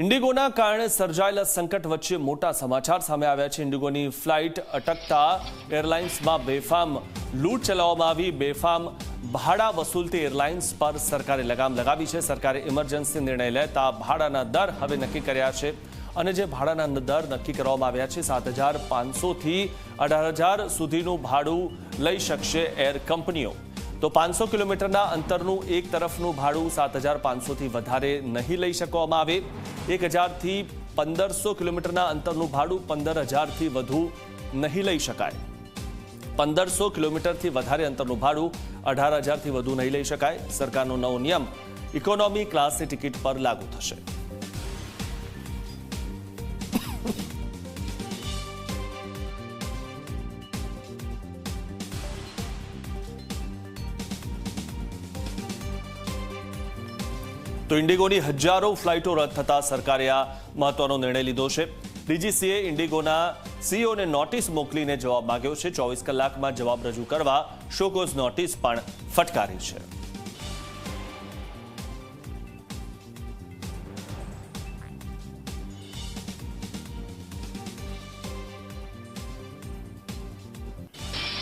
ઇન્ડિગોના કારણે સર્જાયેલા સંકટ વચ્ચે મોટા સમાચાર સામે આવ્યા છે. ઇન્ડિગોની ફ્લાઇટ અટકતા એરલાઇન્સમાં બેફામ લૂંટ ચલાવવામાં આવી. બેફામ ભાડા વસૂલતી એરલાઇન્સ પર સરકારે લગામ લગાવી છે. સરકારે ઇમરજન્સી નિર્ણય લેતા ભાડાના દર હવે નક્કી કર્યા છે અને જે ભાડાના દર નક્કી કરવામાં આવ્યા છે, સાત હજાર પાંચસોથી અઢાર હજાર સુધીનું ભાડું લઈ શકશે એર કંપનીઓ. તો પાંચસો કિલોમીટરના અંતરનું એક તરફનું ભાડું સાત હજાર પાંચસોથી વધારે નહીં લઈ શકવામાં આવે. એક હજારથી પંદરસો કિલોમીટરના અંતરનું ભાડું પંદર હજારથી વધુ નહીં લઈ શકાય. પંદરસો કિલોમીટરથી વધારે અંતરનું ભાડું અઢાર હજારથી વધુ નહીં લઈ શકાય. સરકારનો નવો નિયમ ઇકોનોમી ક્લાસની ટિકિટ પર લાગુ થશે. તો ઇન્ડિગોની હજારો ફ્લાઇટો રદ થતા સરકારે આ મહત્વનો નિર્ણય લીધો છે. ડીજીસીએ ઇન્ડિગોના સીઓને નોટિસ મોકલીને જવાબ માંગ્યો છે. ચોવીસ કલાકમાં જવાબ રજૂ કરવા શોકોઝ નોટિસ પણ ફટકારી છે.